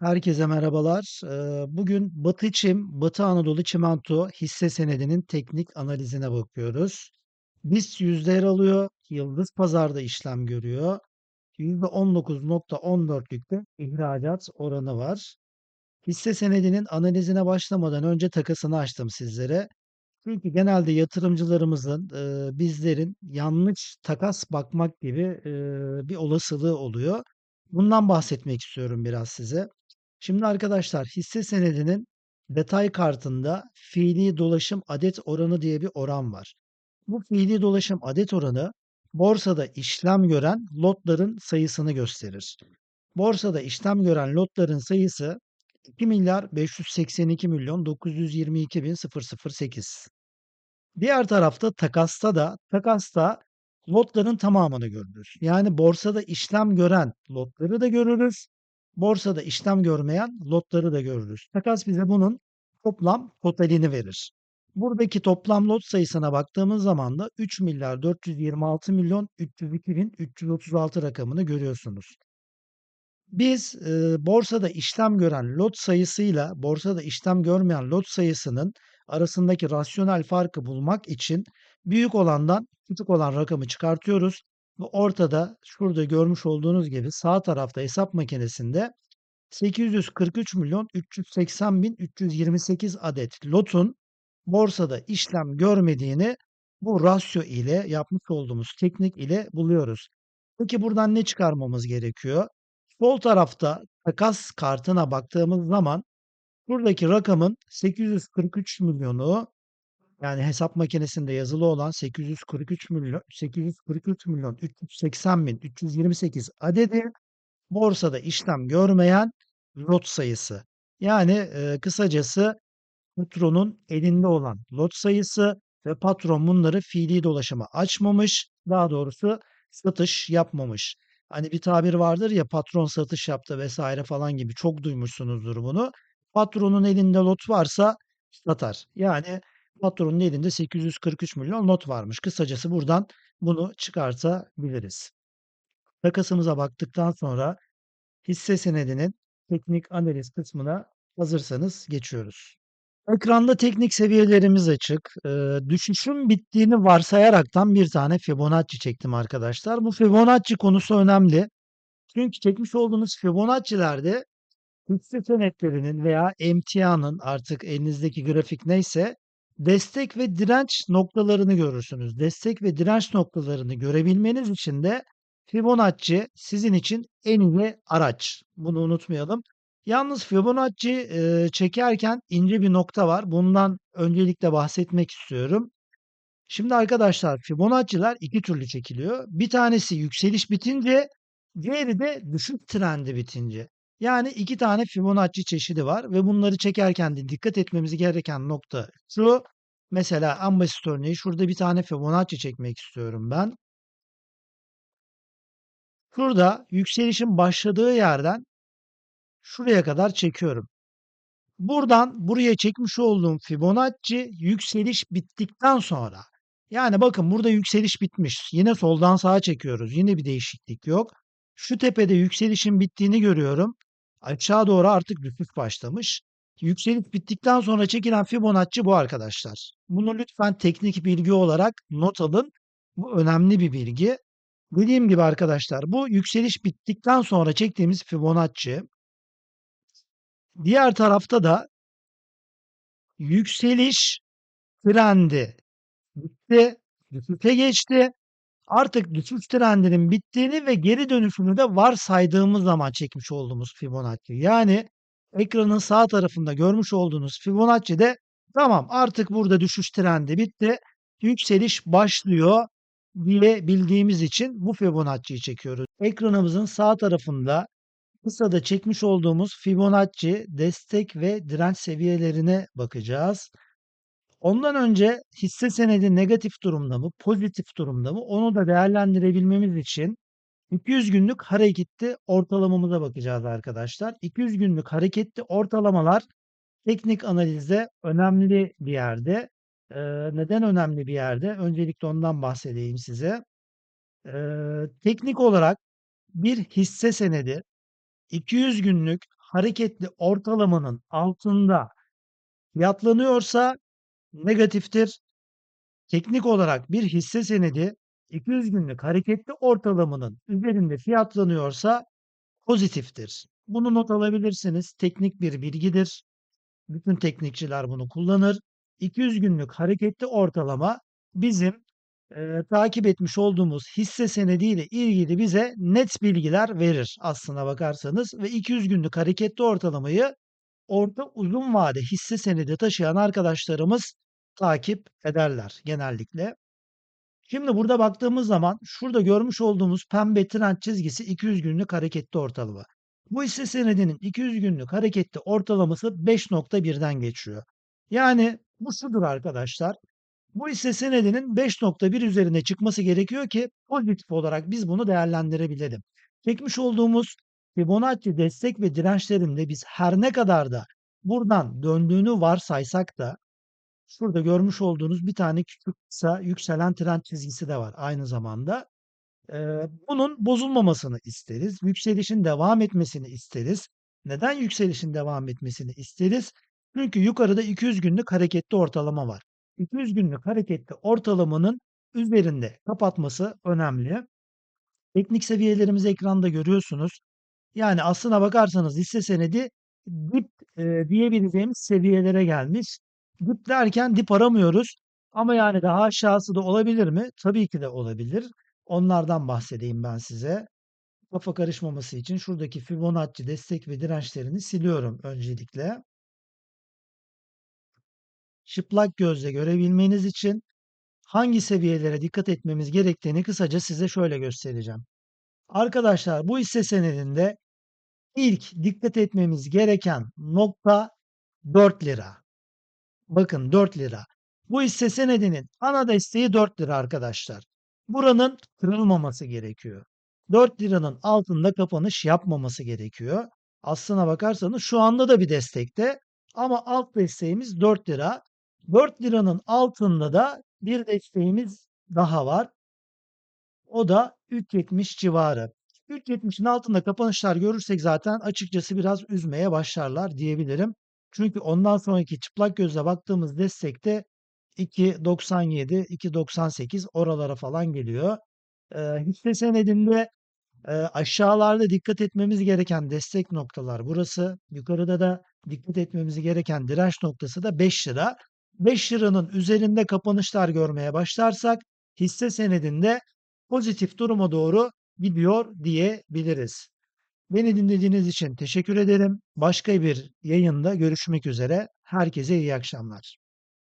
Herkese merhabalar. Bugün Batı Çim, Batı Anadolu Çimento hisse senedinin teknik analizine bakıyoruz. BIST yüzde yer alıyor. Yıldız Pazar'da işlem görüyor. %19.14'lük bir ihracat oranı var. Hisse senedinin analizine başlamadan önce takasını açtım sizlere. Çünkü genelde yatırımcılarımızın, bizlerin yanlış takas bakmak gibi bir olasılığı oluyor. Bundan bahsetmek istiyorum biraz size. Şimdi arkadaşlar hisse senedinin detay kartında fiili dolaşım adet oranı diye bir oran var. Bu fiili dolaşım adet oranı borsada işlem gören lotların sayısını gösterir. Borsada işlem gören lotların sayısı 2 milyar 582 milyon 922 bin 008. Diğer tarafta takasta da takasta lotların tamamını görürüz. Yani borsada işlem gören lotları da görürüz. Borsada işlem görmeyen lotları da görürüz. Takas bize bunun toplam totalini verir. Buradaki toplam lot sayısına baktığımız zaman da 3 milyar 426 milyon 302 bin 336 rakamını görüyorsunuz. Biz e, borsada işlem gören lot sayısıyla borsada işlem görmeyen lot sayısının arasındaki rasyonel farkı bulmak için büyük olandan küçük olan rakamı çıkartıyoruz. Ve ortada şurada görmüş olduğunuz gibi sağ tarafta hesap makinesinde 843 milyon 380 bin 328 adet lotun borsada işlem görmediğini bu rasyo ile yapmış olduğumuz teknik ile buluyoruz. Peki buradan ne çıkarmamız gerekiyor? Sol tarafta takas kartına baktığımız zaman buradaki rakamın 843 milyonu yani hesap makinesinde yazılı olan 843 milyon 843 milyon 380 bin 328 adedi borsada işlem görmeyen lot sayısı. Yani e, kısacası patronun elinde olan lot sayısı ve patron bunları fiili dolaşıma açmamış, daha doğrusu satış yapmamış. Hani bir tabir vardır ya patron satış yaptı vesaire falan gibi çok duymuşsunuzdur bunu. Patronun elinde lot varsa satar. Yani patronun elinde 843 milyon lot varmış. Kısacası buradan bunu çıkartabiliriz. Takasımıza baktıktan sonra hisse senedinin teknik analiz kısmına hazırsanız geçiyoruz. Ekranda teknik seviyelerimiz açık. Ee, düşüşün bittiğini varsayaraktan bir tane Fibonacci çektim arkadaşlar. Bu Fibonacci konusu önemli. Çünkü çekmiş olduğunuz Fibonacci'lerde hisse senetlerinin veya emtianın artık elinizdeki grafik neyse destek ve direnç noktalarını görürsünüz. Destek ve direnç noktalarını görebilmeniz için de Fibonacci sizin için en iyi araç. Bunu unutmayalım. Yalnız Fibonacci e, çekerken ince bir nokta var. Bundan öncelikle bahsetmek istiyorum. Şimdi arkadaşlar Fibonacci'ler iki türlü çekiliyor. Bir tanesi yükseliş bitince, diğeri de düşüş trendi bitince. Yani iki tane Fibonacci çeşidi var ve bunları çekerken de dikkat etmemiz gereken nokta şu. Mesela en basit örneği şurada bir tane Fibonacci çekmek istiyorum ben. Şurada yükselişin başladığı yerden şuraya kadar çekiyorum. Buradan buraya çekmiş olduğum Fibonacci yükseliş bittikten sonra yani bakın burada yükseliş bitmiş. Yine soldan sağa çekiyoruz. Yine bir değişiklik yok. Şu tepede yükselişin bittiğini görüyorum. Aşağı doğru artık düşüş başlamış. Yükseliş bittikten sonra çekilen Fibonacci bu arkadaşlar. Bunu lütfen teknik bilgi olarak not alın. Bu önemli bir bilgi. Dediğim gibi arkadaşlar bu yükseliş bittikten sonra çektiğimiz Fibonacci. Diğer tarafta da yükseliş trendi bitti, düşüşe geçti. Artık düşüş trendinin bittiğini ve geri dönüşünü de varsaydığımız zaman çekmiş olduğumuz Fibonacci. Yani ekranın sağ tarafında görmüş olduğunuz Fibonacci'de tamam artık burada düşüş trendi bitti. Yükseliş başlıyor diye bildiğimiz için bu Fibonacci'yi çekiyoruz. Ekranımızın sağ tarafında kısada çekmiş olduğumuz Fibonacci destek ve direnç seviyelerine bakacağız. Ondan önce hisse senedi negatif durumda mı, pozitif durumda mı onu da değerlendirebilmemiz için 200 günlük hareketli ortalamamıza bakacağız arkadaşlar. 200 günlük hareketli ortalamalar teknik analizde önemli bir yerde. Ee, neden önemli bir yerde? Öncelikle ondan bahsedeyim size. Ee, teknik olarak bir hisse senedi 200 günlük hareketli ortalamanın altında fiyatlanıyorsa negatiftir. Teknik olarak bir hisse senedi 200 günlük hareketli ortalamanın üzerinde fiyatlanıyorsa pozitiftir. Bunu not alabilirsiniz. Teknik bir bilgidir. Bütün teknikçiler bunu kullanır. 200 günlük hareketli ortalama bizim e, takip etmiş olduğumuz hisse senediyle ilgili bize net bilgiler verir aslına bakarsanız ve 200 günlük hareketli ortalamayı orta uzun vade hisse senedi taşıyan arkadaşlarımız takip ederler genellikle. Şimdi burada baktığımız zaman şurada görmüş olduğumuz pembe trend çizgisi 200 günlük hareketli ortalama. Bu hisse senedinin 200 günlük hareketli ortalaması 5.1'den geçiyor. Yani bu şudur arkadaşlar. Bu hisse senedinin 5.1 üzerine çıkması gerekiyor ki pozitif olarak biz bunu değerlendirebilelim. Çekmiş olduğumuz Fibonacci destek ve dirençlerinde biz her ne kadar da buradan döndüğünü varsaysak da şurada görmüş olduğunuz bir tane küçük kısa yükselen trend çizgisi de var aynı zamanda. Bunun bozulmamasını isteriz. Yükselişin devam etmesini isteriz. Neden yükselişin devam etmesini isteriz? Çünkü yukarıda 200 günlük hareketli ortalama var. 200 günlük hareketli ortalamanın üzerinde kapatması önemli. Teknik seviyelerimizi ekranda görüyorsunuz. Yani aslına bakarsanız hisse senedi dip e, diyebileceğimiz seviyelere gelmiş. Dip derken dip aramıyoruz. Ama yani daha aşağısı da olabilir mi? Tabii ki de olabilir. Onlardan bahsedeyim ben size. Kafa karışmaması için şuradaki Fibonacci destek ve dirençlerini siliyorum öncelikle. Çıplak gözle görebilmeniz için hangi seviyelere dikkat etmemiz gerektiğini kısaca size şöyle göstereceğim. Arkadaşlar bu hisse senedinde ilk dikkat etmemiz gereken nokta 4 lira. Bakın 4 lira. Bu hisse senedinin ana desteği 4 lira arkadaşlar. Buranın kırılmaması gerekiyor. 4 liranın altında kapanış yapmaması gerekiyor. Aslına bakarsanız şu anda da bir destekte ama alt desteğimiz 4 lira. 4 liranın altında da bir desteğimiz daha var. O da 3.70 civarı. 3.70'in altında kapanışlar görürsek zaten açıkçası biraz üzmeye başlarlar diyebilirim. Çünkü ondan sonraki çıplak gözle baktığımız destekte 2.97, 2.98 oralara falan geliyor. Ee, hisse senedinde e, aşağılarda dikkat etmemiz gereken destek noktalar burası. Yukarıda da dikkat etmemiz gereken direnç noktası da 5 lira. 5 liranın üzerinde kapanışlar görmeye başlarsak hisse senedinde pozitif duruma doğru gidiyor diyebiliriz. Beni dinlediğiniz için teşekkür ederim. Başka bir yayında görüşmek üzere. Herkese iyi akşamlar.